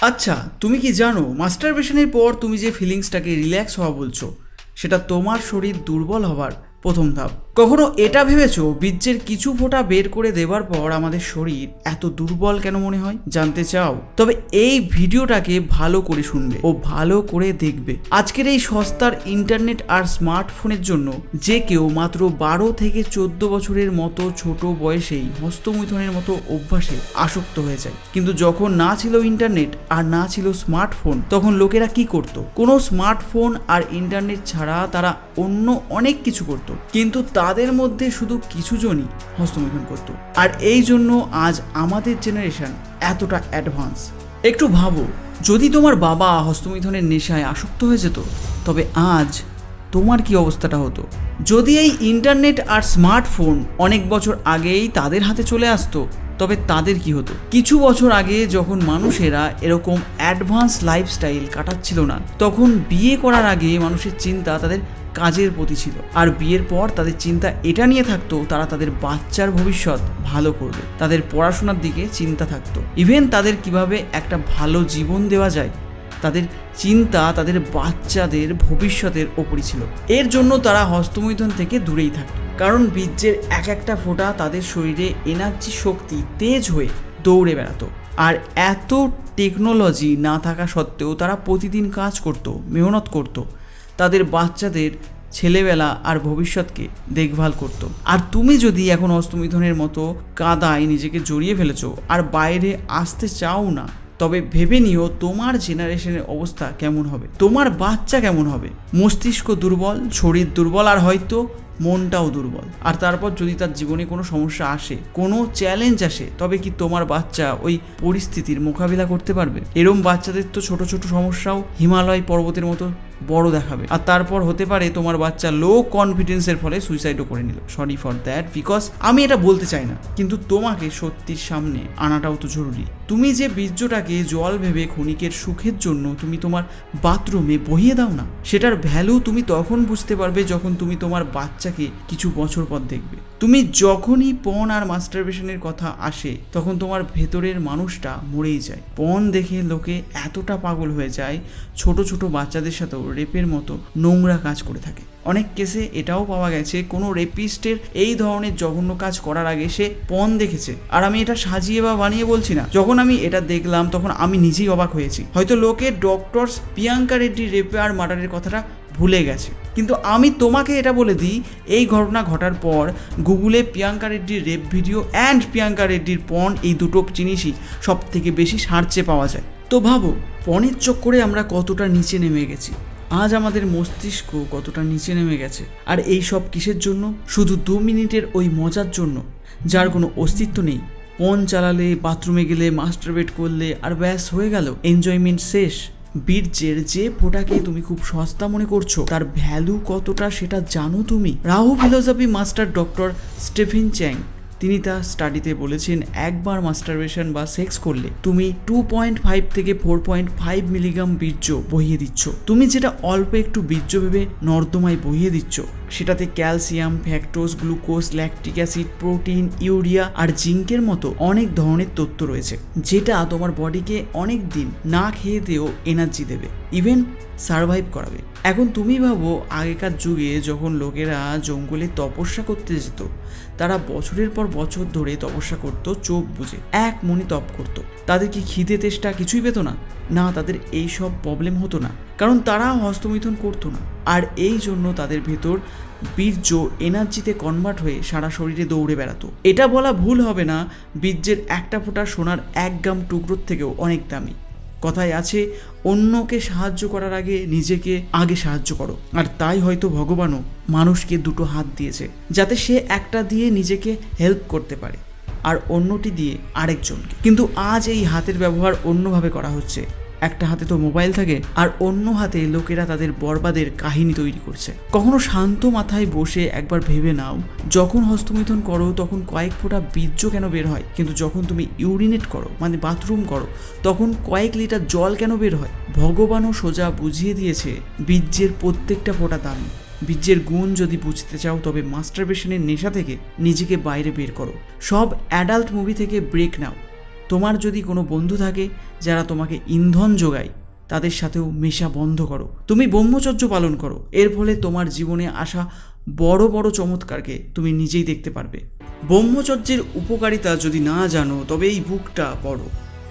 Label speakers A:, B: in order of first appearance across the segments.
A: আচ্ছা তুমি কি জানো মাস্টারবেশনের পর তুমি যে ফিলিংসটাকে রিল্যাক্স হওয়া বলছো, সেটা তোমার শরীর দুর্বল হবার প্রথম ধাপ। কখনো এটা ভেবেছো বীর্যের কিছু ফোঁটা বের করে দেবার পর আমাদের শরীর এত দুর্বল কেন মনে হয়? জানতে চাও? তবে এই ভিডিওটাকে ভালো করে শুনবে ও ভালো করে দেখবে। আজকের এই সস্তার ইন্টারনেট আর স্মার্টফোনের জন্য যে কেউ মাত্র বারো থেকে চোদ্দ বছরের মতো ছোট বয়সেই হস্তমৈথনের মতো অভ্যাসে আসক্ত হয়ে যায়। কিন্তু যখন না ছিল ইন্টারনেট আর না ছিল স্মার্টফোন, তখন লোকেরা কি করত? কোনো স্মার্টফোন আর ইন্টারনেট ছাড়া তারা অন্য অনেক কিছু করত। কিন্তু তাদের মধ্যে শুধু কিছুজনই হস্তমৈথুন করত। আর এই জন্য আজ আমাদের জেনারেশন এতটা অ্যাডভান্স একটু ভাবো, যদি তোমার বাবা হস্তমৈথুনের নেশায় আসক্ত হয়ে যেত, তবে আজ তোমার কি অবস্থাটা হতো? যদি এই ইন্টারনেট আর স্মার্টফোন অনেক বছর আগেই তাদের হাতে চলে আসতো তবে তাদের কি হতো? কিছু বছর আগে যখন মানুষেরা এরকম অ্যাডভান্স লাইফস্টাইল কাটাচ্ছিল না, তখন বিয়ে করার আগে মানুষের চিন্তা তাদের কাজের প্রতি ছিল। আর বিয়ের পর তাদের চিন্তা এটা নিয়ে থাকতো, তারা তাদের বাচ্চার ভবিষ্যৎ ভালো করবে। তাদের পড়াশোনার দিকে চিন্তা থাকতো। ইভেন তাদের কীভাবে একটা ভালো জীবন দেওয়া যায় তাদের চিন্তা, তাদের বাচ্চাদের ভবিষ্যতের ওপরই ছিল। এর জন্য তারা হস্তমৈথুন থেকে দূরেই থাকত। কারণ বীর্যের এক একটা ফোঁটা তাদের শরীরে এনার্জি শক্তি, তেজ হয়ে দৌড়ে বেড়াতো। আর এত টেকনোলজি না থাকা সত্ত্বেও তারা প্রতিদিন কাজ করত, মেহনত করত। তাদের বাচ্চাদের ছেলেবেলা আর ভবিষ্যৎকে দেখভাল করত। আর তুমি যদি এখন হস্তমিথনের মতো কাদায় নিজেকে জড়িয়ে ফেলেছো আর বাইরে আসতে চাও না তবে ভেবে নিও তোমার জেনারেশনের অবস্থা কেমন হবে। তোমার বাচ্চা কেমন হবে? মস্তিষ্ক দুর্বল, শরীর দুর্বল, আর হয়তো মনটাও দুর্বল। আর তারপর যদি তার জীবনে কোনো সমস্যা আসে, কোনো চ্যালেঞ্জ আসে, তবে কি তোমার বাচ্চা ওই পরিস্থিতির মোকাবিলা করতে পারবে? এরম বাচ্চাদের তো ছোট ছোট সমস্যাও হিমালয় পর্বতের মতো বড় দেখাবে। আর তারপর হতে পারে তোমার বাচ্চা লো কনফিডেন্সের ফলে সুইসাইডও করে নিল। সরি ফর দ্যাট বিকজ আমি এটা বলতে চাই না। কিন্তু তোমাকে সত্যির সামনে আনাটাও তো জরুরি। তুমি যে বীর্যটাকে জল ভেবে ক্ষণিকের সুখের জন্য তুমি তোমার বাথরুমে বহিয়ে দাও না, সেটার ভ্যালু তুমি তখন বুঝতে পারবে যখন তুমি তোমার বাচ্চাকে কিছু বছর পর দেখবে। তুমি যখনই পণ আর মাস্টারবেশনের কথা আসে, তখন তোমার ভেতরের মানুষটা মরেই যায়। পণ দেখে লোকে এতটা পাগল হয়ে যায়, ছোট ছোট বাচ্চাদের সাথেও রেপের মতো নোংরা কাজ করে থাকে। অনেক কেসে এটাও পাওয়া গেছে, কোনো রেপিস্টের এই ধরনের জঘন্য কাজ করার আগে সে পণ দেখেছে। আর আমি এটা সাজিয়ে বা বানিয়ে বলছি না, যখন আমি এটা দেখলাম, তখন আমি নিজেই অবাক হয়েছি। হয়তো লোকে ডক্টরস প্রিয়াঙ্কা রেড্ডি রেপে আর মার্ডারের কথাটা ভুলে গেছে। কিন্তু আমি তোমাকে এটা বলে দিই, এই ঘটনা ঘটার পর গুগলে প্রিয়াঙ্কা রেড্ডির রেপ ভিডিও অ্যান্ড প্রিয়াঙ্কা রেড্ডির পণ এই দুটো জিনিসই সব থেকে বেশি সার্চে পাওয়া যায়। তো ভাবো পণের চক্করে আমরা কতটা নিচে নেমে গেছি। আজ আমাদের মস্তিষ্ক কতটা নিচে নেমে গেছে। আর এই সব কিসের জন্য? শুধু দু মিনিটের ওই মজার জন্য, যার কোনো অস্তিত্ব নেই। পণ চালালে বাথরুমে গেলে মাস্টারবেট করলে, আর ব্যাস হয়ে গেল। এনজয়মেন্ট শেষ। বীর্যের যে ফোটাকে তুমি খুব সস্তা মনে করছ, তার ভ্যালু কতটা সেটা জানো তুমি? Rahu philosophy master doctor Stephen Chang, তিনি তার স্টাডিতে বলেছেন, একবার মাস্টারবেশন বা সেক্স করলে তুমি টু পয়েন্ট ফাইভ থেকে ফোর পয়েন্ট ফাইভ মিলিগ্রাম বীর্য বহিয়ে দিচ্ছ। তুমি যেটা অল্প একটু বীর্য ভেবে নর্দমায় বহিয়ে দিচ্ছ। সেটাতে calcium fructose glucose, lactic acid, protein, urea আর জিঙ্কের মতো অনেক ধরনের তথ্য রয়েছে, যেটা তোমার বডিকে অনেক দিন না খেয়ে দিয়েও এনার্জি দেবে ইভেন সারভাইভ করাবে। এখন তুমি ভাবো, আগেকার যুগে যখন লোকেরা জঙ্গলে তপস্যা করতে যেত, তারা বছরের পর বছর ধরে তপস্যা করত, চোখ বুঝে এক মনে তপ করত। তাদের কি খিদে তেষ্টা কিছুই পেত না? না, তাদের এই সব প্রবলেম হতো না। কারণ তারা হস্তমিথন করতো না। আর এই জন্য তাদের ভেতর বীর্য এনার্জিতে কনভার্ট হয়ে সারা শরীরে দৌড়ে বেড়াতো। এটা বলা ভুল হবে না, বীর্যের একটা ফোঁটা সোনার এক গ্রাম টুকরোর থেকেও অনেক দামি। কথায় আছে, অন্যকে সাহায্য করার আগে নিজেকে আগে সাহায্য করো। আর তাই হয়তো ভগবানও মানুষকে দুটো হাত দিয়েছে, যাতে সে একটা দিয়ে নিজেকে হেল্প করতে পারে, আর অন্যটি দিয়ে আরেকজনকে। কিন্তু আজ এই হাতের ব্যবহার অন্যভাবে করা হচ্ছে। একটা হাতে তো মোবাইল থাকে, আর অন্য হাতে লোকেরা তাদের বরবাদের কাহিনী তৈরি করছে। কখনো শান্ত মাথায় বসে একবার ভেবে নাও, যখন হস্তমিথন করো, তখন কয়েক ফোঁটা বীর্য কেন বের হয়? কিন্তু যখন তুমি ইউরিনেট করো মানে বাথরুম করো, তখন কয়েক লিটার জল কেন বের হয়? ভগবানও সোজা বুঝিয়ে দিয়েছে, বীর্যের প্রত্যেকটা ফোঁটা দামি। বীর্যের গুণ যদি বুঝতে চাও, তবে মাস্টারবেশনের নেশা থেকে নিজেকে বাইরে বের করো। সব অ্যাডাল্ট মুভি থেকে ব্রেক নাও। তোমার যদি কোনো বন্ধু থাকে যারা তোমাকে ইন্ধন যোগায়, তাদের সাথেও মেশা বন্ধ করো। তুমি ব্রহ্মচর্য পালন করো। এর ফলে তোমার জীবনে আসা বড় বড় চমৎকারকে তুমি নিজেই দেখতে পারবে। ব্রহ্মচর্যের উপকারিতা যদি না জানো, তবে এই বুকটা পড়ো।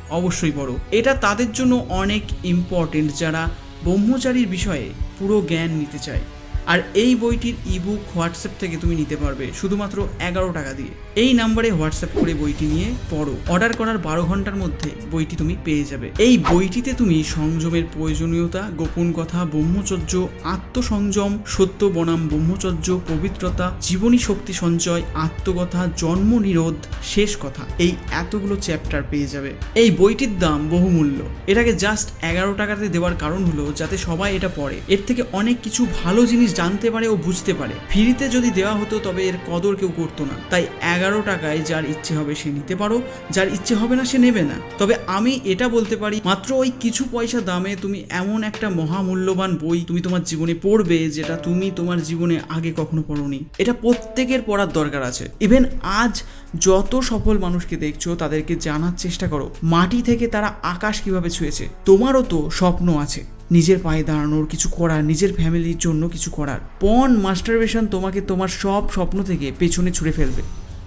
A: অবশ্যই পড়ো। এটা তাদের জন্য অনেক ইম্পর্টেন্ট যারা ব্রহ্মচারীর বিষয়ে পুরো জ্ঞান নিতে চায়। আর এই বইটির ইবুক হোয়াটসঅ্যাপ থেকে তুমি নিতে পারবে শুধুমাত্র এগারো টাকা দিয়ে। এই নাম্বারে হোয়াটসঅ্যাপ করে বইটি নিয়ে পড়ো। অর্ডার করার বারো ঘণ্টার মধ্যে বইটি তুমি পেয়ে যাবে। এই বইটিতে তুমি সংযমের প্রয়োজনীয়তা, গোপন কথা, ব্রহ্মচর্য, আত্মসংযম, সত্য বনাম ব্রহ্মচর্য, পবিত্রতা, জীবনী শক্তি সঞ্চয়, আত্মকথা, জন্ম নিরোধ, শেষ কথা এই এতগুলো চ্যাপ্টার পেয়ে যাবে। এই বইটির দাম বহুমূল্য। এটাকে জাস্ট এগারো টাকাতে দেওয়ার কারণ হলো যাতে সবাই এটা পড়ে। এর থেকে অনেক কিছু ভালো জিনিস জানতে পারে ও বুঝতে পারে। ফ্রিতে যদি দেওয়া হতো তবে এর কদর কেউ করতো না। তাই এগারো টাকায় যার ইচ্ছে হবে সে নিতে পারো, যার ইচ্ছে হবে না সে নেবে না। তবে আমি এটা বলতে পারি, মাত্র ওই কিছু পয়সা দামে তুমি এমন একটা মহামূল্যবান বই তুমি তোমার জীবনে পড়বে যেটা তুমি তোমার জীবনে আগে কখনো পড়োনি। এটা প্রত্যেকের পড়ার দরকার আছে। ইভেন আজ যত সফল মানুষকে দেখছ, তাদেরকে জানার চেষ্টা করো, মাটি থেকে তারা আকাশ কীভাবে ছুঁয়েছে। তোমারও তো স্বপ্ন আছে, নিজের পায়ে দাঁড়ানোর, কিছু করার, নিজের ফ্যামিলির জন্য কিছু করার। পন মাস্টারবেশন তোমাকে তোমার সব স্বপ্ন থেকে পেছনে ছুঁড়ে ফেলবে।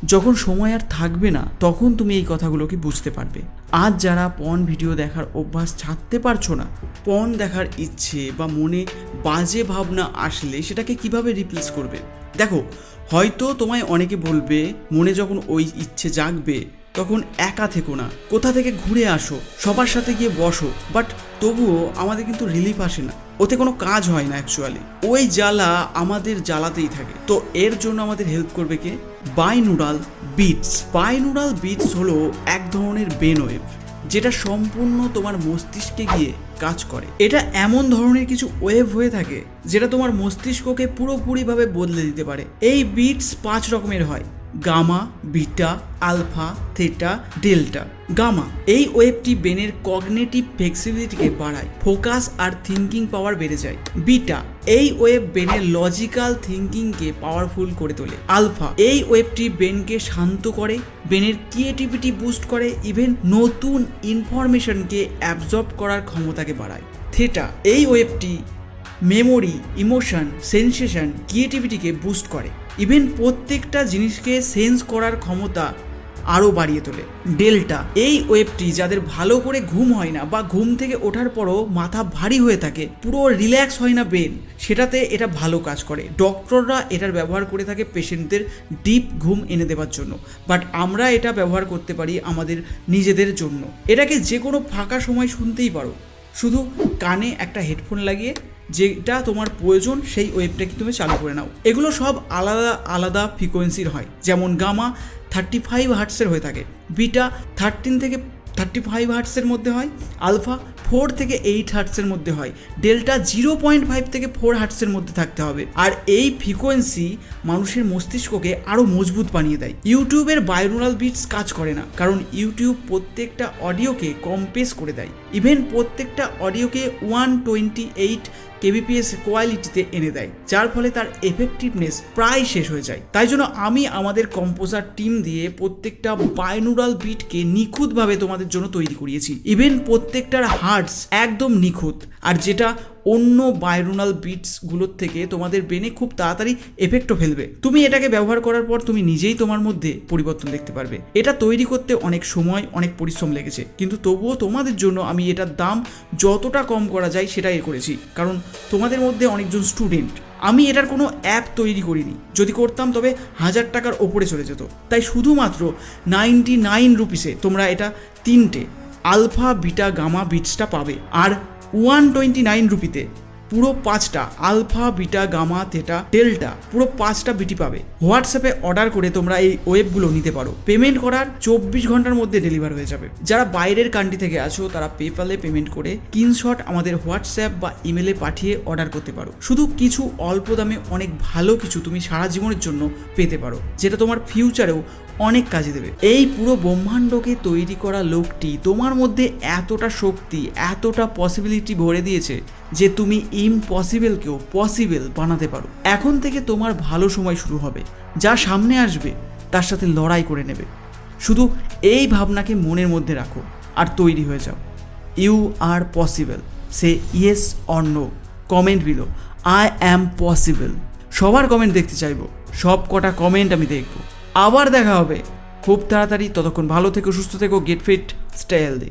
A: যখন সময় আর থাকবে না, তখন তুমি এই কথাগুলোকে বুঝতে পারবে? আজ যারা পন ভিডিও দেখার অভ্যাস ছাড়তে পারছ না পন দেখার ইচ্ছে বা মনে বাজে ভাবনা আসলে সেটাকে কীভাবে রিপ্লেস করবে? দেখো, হয়তো তোমায় অনেকে বলবে, মনে যখন ওই ইচ্ছে জাগবে, তখন একা থেকো না। কোথা থেকে ঘুরে আসো, সবার সাথে গিয়ে বসো বাট তবুও আমাদের কিন্তু রিলিফ আসে না। ওতে কোনো কাজ হয় না অ্যাকচুয়ালি ওই জ্বালা আমাদের জ্বালাতেই থাকে। তো এর জন্য আমাদের হেল্প করবে কে? বাইনুরাল বিটস। বাইনুরাল বিটস হলো এক ধরনের বেন ওয়েভ যেটা সম্পূর্ণ তোমার মস্তিষ্কে গিয়ে কাজ করে। এটা এমন ধরনের কিছু ওয়েভ হয়ে থাকে, যেটা তোমার মস্তিষ্ককে পুরোপুরিভাবে বদলে দিতে পারে। এই বিটস পাঁচ রকমের হয়। Gamma, beta, alpha, theta, delta, gamma এই ওয়েবটি ব্রেনের কগনেটিভ ফ্লেক্সিবিলিটিকে বাড়ায়, ফোকাস আর থিঙ্কিং পাওয়ার বেড়ে যায়। বিটা এই ওয়েব ব্রেনের লজিক্যাল থিঙ্কিংকে পাওয়ারফুল করে তোলে। আলফা এই ওয়েবটি ব্রেনকে শান্ত করে ব্রেনের ক্রিয়েটিভিটি বুস্ট করে, ইভেন নতুন ইনফরমেশনকে অ্যাবজর্ব করার ক্ষমতাকে বাড়ায়। থেটা এই ওয়েবটি মেমোরি, ইমোশন, সেন্সেশন, ক্রিয়েটিভিটিকে বুস্ট করে। ইভেন প্রত্যেকটা জিনিসকে সেন্স করার ক্ষমতা আরও বাড়িয়ে তোলে। ডেল্টা এই ওয়েবটি যাদের ভালো করে ঘুম হয় না বা ঘুম থেকে ওঠার পরও মাথা ভারী হয়ে থাকে, পুরো রিল্যাক্স হয় না ব্রেন সেটাতে এটা ভালো কাজ করে। ডক্টররা এটার ব্যবহার করে থাকে পেশেন্টদের ডিপ ঘুম এনে দেওয়ার জন্য। বাট আমরা এটা ব্যবহার করতে পারি আমাদের নিজেদের জন্য। এটাকে যে কোনো ফাঁকা সময় শুনতেই পারো। শুধু কানে একটা হেডফোন লাগিয়ে যেটা তোমার প্রয়োজন সেই ওয়েবটাকে তুমি চালু করে নাও। এগুলো সব আলাদা আলাদা ফ্রিকোয়েন্সির হয়। যেমন গামা থার্টি ফাইভ হার্টসের হয়ে থাকে। বিটা থার্টিন থেকে থার্টি ফাইভ হার্টসের মধ্যে হয়। আলফা ফোর থেকে এইট হার্টসের মধ্যে হয়। ডেল্টা জিরো পয়েন্ট ফাইভ থেকে ফোর হার্টসের মধ্যে থাকতে হবে। আর এই ফ্রিকোয়েন্সি মানুষের মস্তিষ্ককে আরও মজবুত বানিয়ে দেয়। ইউটিউবের বাইরোনাল বিটস কাজ করে না, কারণ ইউটিউব প্রত্যেকটা অডিওকে কম্পেস করে দেয়। ইভেন প্রত্যেকটা অডিওকে ওয়ান টোয়েন্টি এইট কেবিপিএস কোয়ালিটিতে এনে দেয়, যার ফলে তার এফেক্টিভনেস প্রায় শেষ হয়ে যায়। তাই জন্য আমি আমাদের কম্পোজার টিম দিয়ে প্রত্যেকটা বাইনুরাল বিটকে নিখুঁতভাবে তোমাদের জন্য তৈরি করিয়েছি। ইভেন প্রত্যেকটার হার্টস একদম নিখুঁত। আর যেটা অন্য বাইরোনাল বিটসগুলোর থেকে তোমাদের ব্রেনে খুব তাড়াতাড়ি এফেক্টও ফেলবে। তুমি এটাকে ব্যবহার করার পর তুমি নিজেই তোমার মধ্যে পরিবর্তন দেখতে পারবে। এটা তৈরি করতে অনেক সময়, অনেক পরিশ্রম লেগেছে। কিন্তু তবুও তোমাদের জন্য আমি এটার দাম যতটা কম করা যায় সেটাই করেছি। কারণ তোমাদের মধ্যে অনেকজন স্টুডেন্ট আমি এটার কোনো অ্যাপ তৈরি করিনি। যদি করতাম তবে হাজার টাকার ওপরে চলে যেত। তাই শুধুমাত্র নাইনটি নাইন রুপিসে তোমরা এটা তিনটে আলফা বিটা গামা বিটসটা পাবে। আর ওয়ান টোয়েন্টি নাইন রুপিতে পুরো পাঁচটা, alpha, beta, gamma, theta, delta, পুরো পাঁচটা বিটি পাবে। হোয়াটসঅ্যাপে অর্ডার করে তোমরা এই ওয়েবগুলো নিতে পারো। পেমেন্ট করার চব্বিশ ঘণ্টার মধ্যে ডেলিভার হয়ে যাবে। যারা বাইরের কান্ট্রি থেকে আছো, তারা পেপালে পেমেন্ট করে স্ক্রিনশট আমাদের হোয়াটসঅ্যাপ বা ইমেলে পাঠিয়ে অর্ডার করতে পারো। শুধু কিছু অল্প দামে অনেক ভালো কিছু তুমি সারা জীবনের জন্য পেতে পারো, যেটা তোমার ফিউচারেও অনেক কাজে দেবে। এই পুরো ব্রহ্মাণ্ডকে তৈরি করা লোকটি তোমার মধ্যে এতটা শক্তি, এতটা পসিবিলিটি ভরে দিয়েছে যে তুমি ইমপসিবলকেও পসিবল বানাতে পারো। এখন থেকে তোমার ভালো সময় শুরু হবে। যা সামনে আসবে, তার সাথে লড়াই করে নেবে। শুধু এই ভাবনাকে মনের মধ্যে রাখো আর তৈরি হয়ে যাও। You are possible say yes or no comment below I am possible সবার কমেন্ট দেখতে চাইব। সব কটা কমেন্ট আমি দেখব। আবার দেখা হবে। খুব তাড়াতাড়ি, ততক্ষণ ভালো থেকো, সুস্থ থেকো গেট ফিট স্টে হেলদি